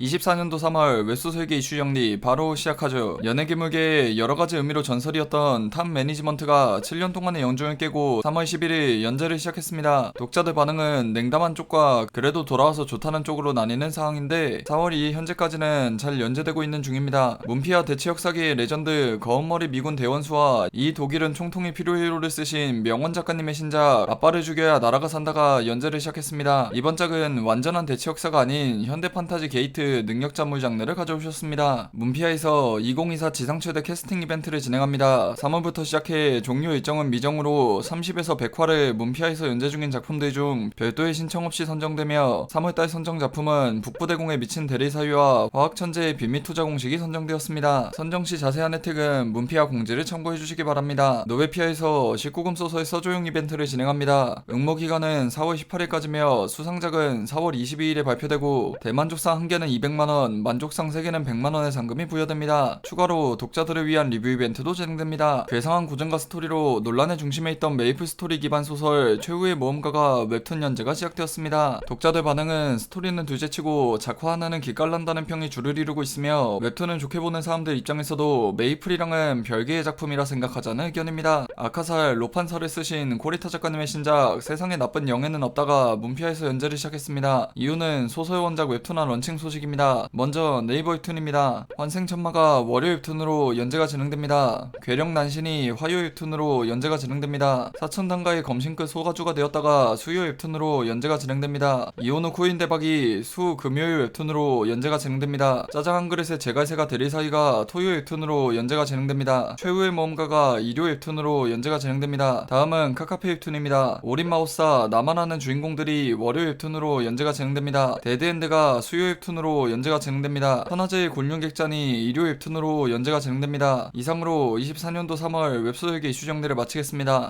24년도 3월 웹소 설계 이슈 정리 바로 시작하죠. 연예 기물계의 여러 가지 의미로 전설이었던 탑 매니지먼트가 7년 동안의 영종을 깨고 3월 11일 연재를 시작했습니다. 독자들 반응은 냉담한 쪽과 그래도 돌아와서 좋다는 쪽으로 나뉘는 상황인데 4월 2일 현재까지는 잘 연재되고 있는 중입니다. 문피아 대치 역사기의 레전드 거운머리 미군 대원수와 이 독일은 총통이 필요해요를 쓰신 명원 작가님의 신작 아빠를 죽여야 나라가 산다가 연재를 시작했습니다. 이번 작은 완전한 대치 역사가 아닌 현대 판타지 게이트 능력자물 장르를 가져오셨습니다. 문피아에서 2024 지상 최대 캐스팅 이벤트를 진행합니다. 3월부터 시작해 종료 일정은 미정으로 30에서 100화를 문피아에서 연재 중인 작품들 중 별도의 신청 없이 선정되며 3월달 선정 작품은 북부대공에 미친 대리사유와 화학천재의 비밀 투자 공식이 선정되었습니다. 선정 시 자세한 혜택은 문피아 공지를 참고해 주시기 바랍니다. 노베피아에서 19금 소설 서조용 이벤트를 진행합니다. 응모 기간은 4월 18일까지며 수상작은 4월 22일에 발표되고 대만족상 한 개는 200만원, 만족상 3개는 100만원의 상금이 부여됩니다. 추가로 독자들을 위한 리뷰 이벤트도 진행됩니다. 괴상한 고증과 스토리로 논란의 중심에 있던 메이플 스토리 기반 소설 최후의 모험가가 웹툰 연재가 시작되었습니다. 독자들 반응은 스토리는 둘째치고 작화 하나는 기깔난다는 평이 줄을 이루고 있으며 웹툰을 좋게 보는 사람들 입장에서도 메이플이랑은 별개의 작품이라 생각하자는 의견입니다. 아카살 로판사를 쓰신 코리타 작가님의 신작 세상에 나쁜 영예는 없다가 문피아에서 연재를 시작했습니다. 이유는 소설 원작 웹툰화 런칭 소식 입니다. 먼저 네이버 웹툰입니다. 환생천마가 월요 웹툰으로 연재가 진행됩니다. 괴력 난신이 화요 웹툰으로 연재가 진행됩니다. 사천단가의 검신끝 소가주가 되었다가 수요 웹툰으로 연재가 진행됩니다. 이오노 코인 대박이 수 금요일 웹툰으로 연재가 진행됩니다. 짜장 한 그릇에 제갈새가 대리 사이가 토요 웹툰으로 연재가 진행됩니다. 최후의 모험가가 일요 웹툰으로 연재가 진행됩니다. 다음은 카카페 웹툰입니다. 오린마우사 나만 아는 주인공들이 월요 웹툰으로 연재가 진행됩니다. 데드엔드가 수요 웹툰으로 연재가 진행됩니다. 천하제의 곤룡객잔이 일요 웹툰으로 연재가 진행됩니다. 이상으로 24년도 3월 웹소설계 이슈 정리를 마치겠습니다.